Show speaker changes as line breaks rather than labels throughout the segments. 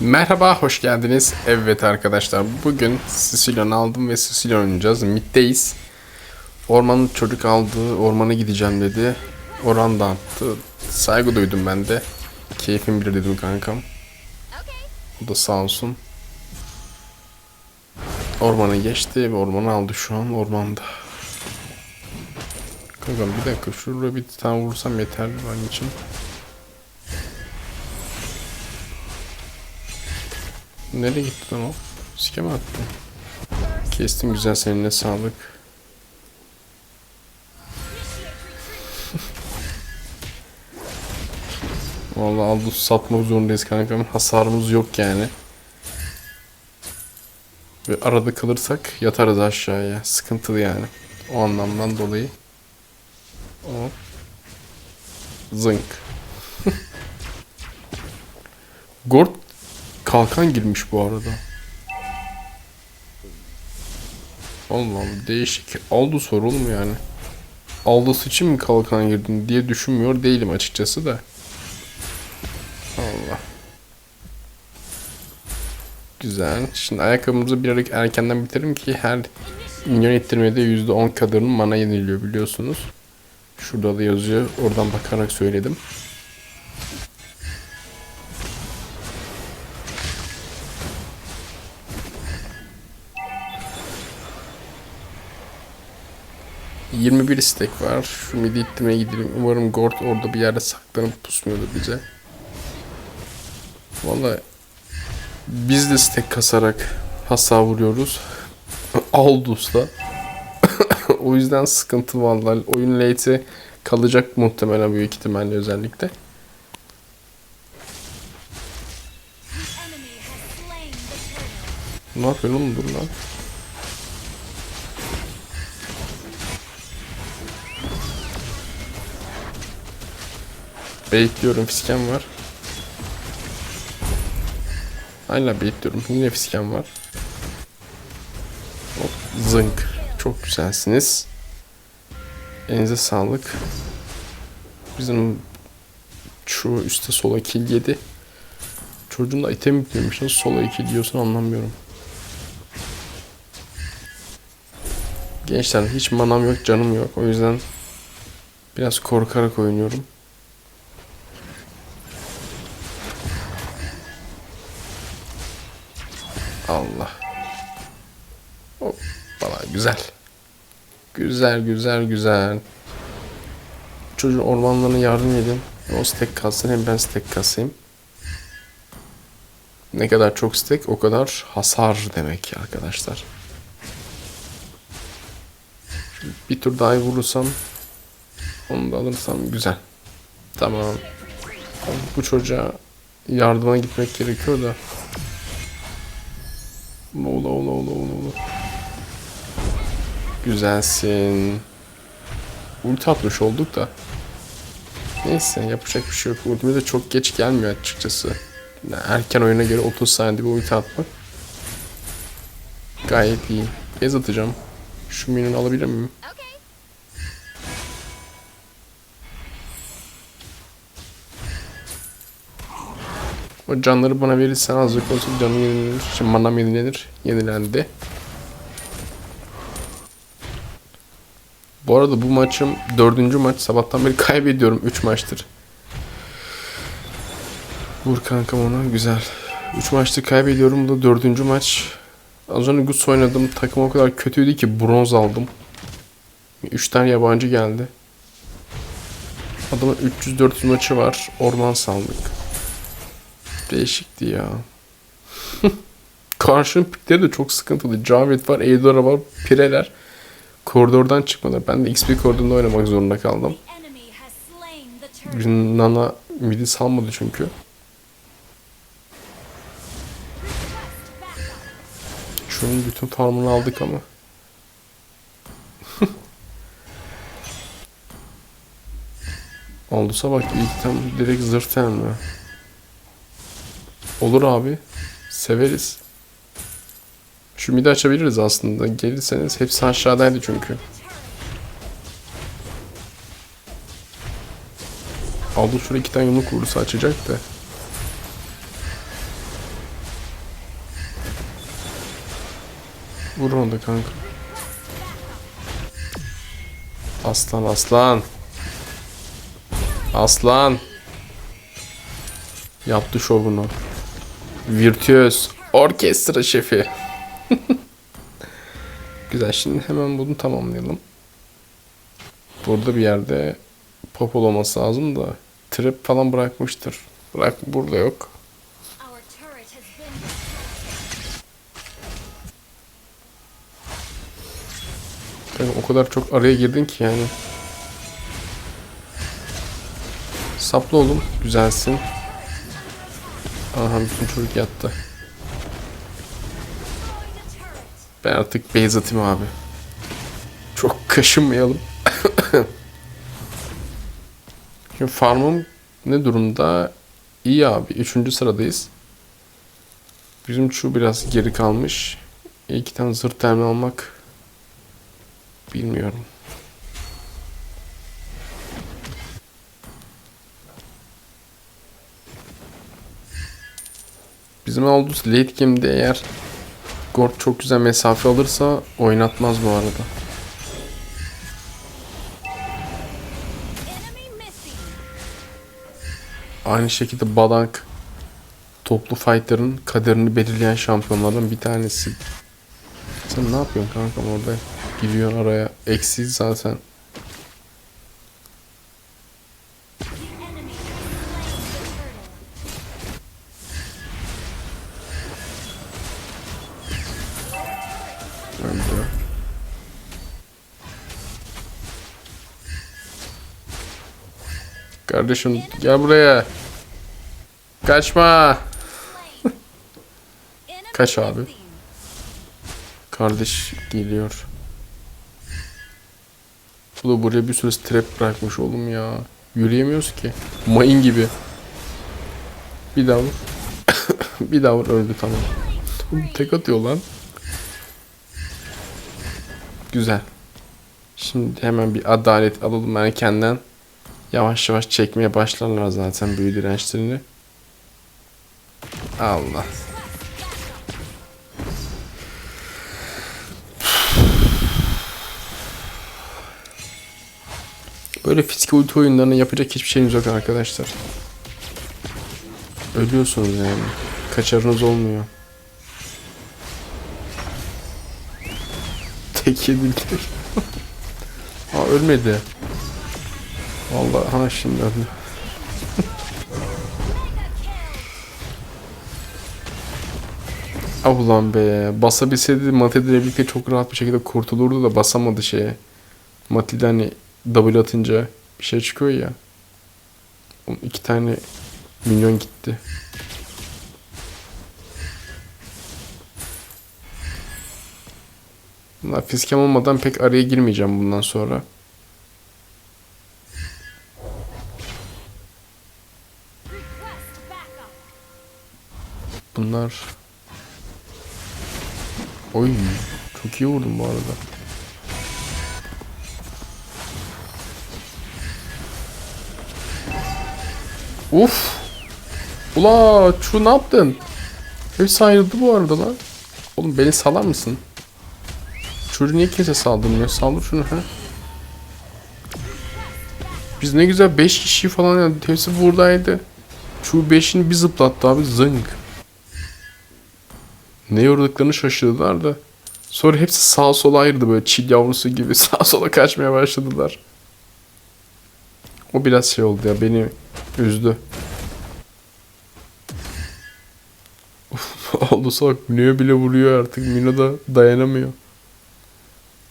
Merhaba, hoş geldiniz. Evet arkadaşlar, bugün Sicilyon aldım ve Sicilyon oynayacağız. Mid'deyiz. Ormanın çocuk aldı, ormana gideceğim dedi. Oran da attı. Saygı duydum ben de. Keyfim bilir dedim kankam. O da sağ olsun. Ormana geçti ve ormanı aldı şu an ormanda. Kankam bir dakika şuraya bir tane vursam yeterli benim için. Nereye gitti lan o? Sike mi attı? Kestim güzel seninle sağlık. Vallahi Aldous satmak zorundayız kankam. Hasarımız yok yani. Ve arada kalırsak yatarız aşağıya. Sıkıntılı yani. O anlamdan dolayı. O. Zınk. Gord kalkan girmiş bu arada. Allah Allah değişik. Aldous var oğlum yani. Aldous için mi kalkan girdin diye düşünmüyor değilim açıkçası da. Allah. Güzel. Şimdi ayakkabımızı birazcık erkenden bitirelim ki her minyon ettirmede %10 kadarının mana yeniliyor biliyorsunuz. Şurada da yazıyor. Oradan bakarak söyledim. ...21 istek var. Şu midi gidelim. Umarım Gord orada bir yerde saklanıp pusmuyordur bize. Vallahi biz de stek kasarak hasar vuruyoruz. Aldus'la. o yüzden sıkıntı vallahi. Oyun late'e kalacak muhtemelen büyük ihtimalle özellikle. Ne yapıyorsun oğlum dur lan. Bekliyorum fisken var. Hala bekliyorum. Yine fisken var. Hop, zınk. Çok güzelsiniz. Elinize sağlık. Bizim şu üstte sola kill yedi. Çocuğun da item yüklemiş. Nasıl sola iki diyorsun anlamıyorum. Gençler hiç manam yok, canım yok. O yüzden biraz korkarak oynuyorum. Allah. Hoppala güzel. Güzel güzel güzel. Çocuğun ormanlarına yardım edin. O stack kalsın hem ben stack kasayım. Ne kadar çok stack o kadar hasar demek arkadaşlar. Bir tur daha vurursam onu da alırsam güzel. Tamam. Bu çocuğa yardıma gitmek gerekiyor da. Ola ola ola ola ola. Güzelsin. Ulti atmış olduk da. Neyse yapacak bir şey yok. Ultime de çok geç gelmiyor açıkçası. Yani erken oyuna göre 30 saniyede bir ulti atmak. Gayet iyi. Ez atacağım. Şu minyonu alabilir miyim? O canları bana verirsen azıcık olsun canım yenilenir. Şimdi manam yenilenir. Yenilendi. Bu arada bu maçım dördüncü maç. Sabahtan beri kaybediyorum. Üç maçtır. Vur kankam ona. Güzel. Üç maçtır kaybediyorum. Bu da dördüncü maç. Az önce Gus oynadım. Takım o kadar kötüydü ki bronz aldım. Üç tane yabancı geldi. Adamın 300-400 maçı var. Orman saldık. Değişikti ya. Karşının pikleri de çok sıkıntılı. Cavit var, Eidora var, Pireler. Koridordan çıkmadı. Ben de XP koridorunda oynamak zorunda kaldım. Nana midi salmadı çünkü. Şunun bütün farmını aldık ama. Olduysa bak ilk tam direkt zırh mi? Olur abi. Severiz. Şu midi açabiliriz aslında. Gelirseniz hepsi aşağıdaydı çünkü. Aldı şuraya iki tane yumruk vurursa açacak da. Vur onu da kanka. Aslan aslan. Aslan. Yaptı şovunu. Virtüöz. Orkestra şefi. Güzel şimdi hemen bunu tamamlayalım. Burada bir yerde popol olması lazım da trap falan bırakmıştır. Bırak burada yok. Yani o kadar çok araya girdin ki yani. Saplı oğlum. Güzelsin. Aha bütün çocuk yattı. Ben artık base atayım abi. Çok kaşınmayalım. Şimdi farmım ne durumda? İyi abi. Üçüncü sıradayız. Bizim şu biraz geri kalmış. İki tane zırh termi almak bilmiyorum. Bizim Aldous late game'de eğer Gord çok güzel mesafe alırsa oynatmaz bu arada. Aynı şekilde Badank toplu fightların kaderini belirleyen şampiyonlardan bir tanesi. Sen ne yapıyorsun kankam orada? Gidiyorsun araya. Eksi zaten. Kardeşim gel buraya. Kaçma. Kaç abi? Kardeş geliyor. Bu da buraya bir sürü trap bırakmış oğlum ya. Yürüyemiyoruz ki. Mayın gibi. Bir daha vur. bir daha vur öldü tamam. Tek atıyor lan. Güzel. Şimdi hemen bir adalet alalım erkenden. Yavaş yavaş çekmeye başlarlar zaten büyü dirençlerini. Allah. Böyle fizik ulti oyunlarını yapacak hiçbir şeyiniz yok arkadaşlar. Ölüyorsunuz yani. Kaçarınız olmuyor. Tek yedildi. Aa ölmedi. Vallahi ha şimdi öldü. Ah ulan be. Basabilseydi Mati ile birlikte çok rahat bir şekilde kurtulurdu da basamadı şeye. Mati'de hani double atınca bir şey çıkıyor ya. Oğlum iki tane minyon gitti. Bunlar fiskem olmadan pek araya girmeyeceğim bundan sonra. Bunlar... Oy çok iyi vurdum bu arada. Uf! Ula şu ne yaptın? Hepsi ayrıldı bu arada lan. Oğlum beni salar mısın? Çocuğu niye kimse saldırmıyor? Saldır şunu ha. Biz ne güzel 5 kişi falan yani hepsi buradaydı. Şu 5'ini bir zıplattı abi zınk. Ne yorduklarını şaşırdılar da. Sonra hepsi sağa sola ayrıldı böyle çil yavrusu gibi sağa sola kaçmaya başladılar. O biraz şey oldu ya beni üzdü. Oldu salak Mino'ya bile vuruyor artık. Mino da dayanamıyor.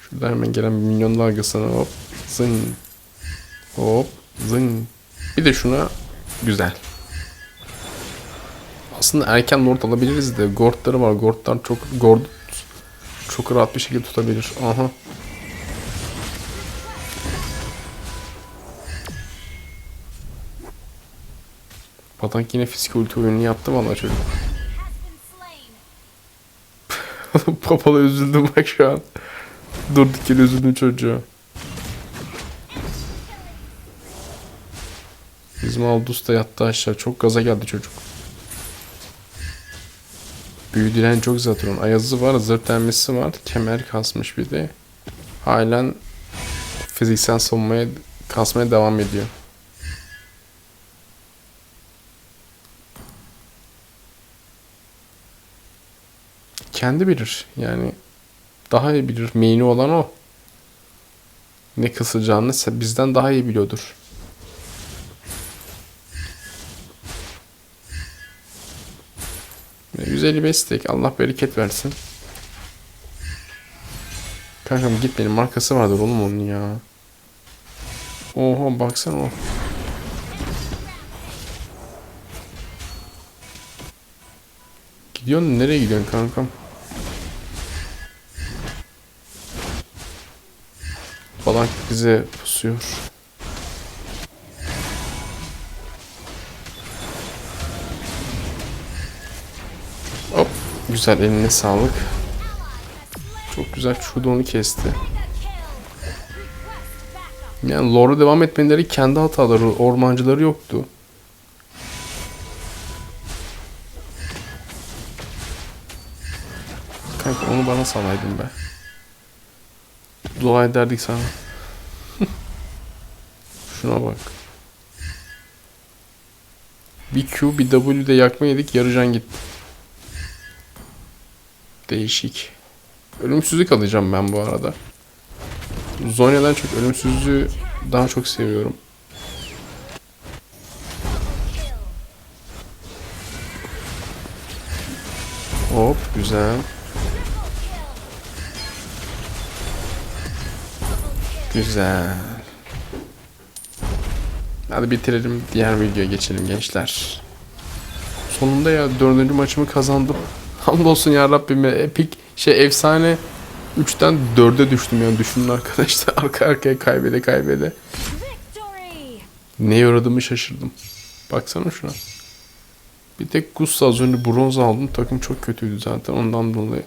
Şurada hemen gelen bir minyon dalgasına hop zın hop zın. Bir de şuna güzel. Aslında erken lord alabiliriz de gordları var. Gordlar çok gord çok rahat bir şekilde tutabilir. Aha. Patank yine fizik ulti oyununu yaptı valla çocuk. Papala üzüldüm bak şu an. Durduk yere üzüldüm çocuğa. Bizim Aldus da yattı aşağı. Çok gaza geldi çocuk. Büyü çok zaten. Ayazı var, zırt denmesi var. Kemer kasmış bir de. Halen fiziksel savunmaya kasmaya devam ediyor. Kendi bilir. Yani daha iyi bilir. Main'i olan o. Ne kısacağını bizden daha iyi biliyordur. 155 stack. Allah bereket versin. Kankam git benim markası vardır oğlum onun ya. Oha baksana o. Gidiyorsun nereye gidiyorsun kankam? Falan bize pusuyor. Güzel eline sağlık. Çok güzel şurada onu kesti. Yani lore'a devam etmeleri kendi hataları, ormancıları yoktu. Kanka onu bana salaydın be. Dua ederdik sana. Şuna bak. Bir Q bir W de yakma yedik yarıcan gitti. Değişik. Ölümsüzlük alacağım ben bu arada. Zonya'dan çok ölümsüzlüğü daha çok seviyorum. Hop güzel. Güzel. Hadi bitirelim. Diğer videoya geçelim gençler. Sonunda ya dördüncü maçımı kazandım. Hamdolsun ya Rabbime. Epik şey efsane 3'ten 4'e düştüm yani düşünün arkadaşlar. Arka arkaya kaybede kaybede.
Victory.
Ne uğradığımı şaşırdım. Baksana şuna. Bir tek Gusta az önce bronz aldım. Takım çok kötüydü zaten ondan dolayı.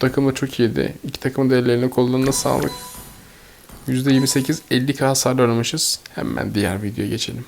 Takım da çok iyiydi. İki takımın da ellerine kollarına sağlık. %28 50k hasar oynamışız. Hemen diğer videoya geçelim.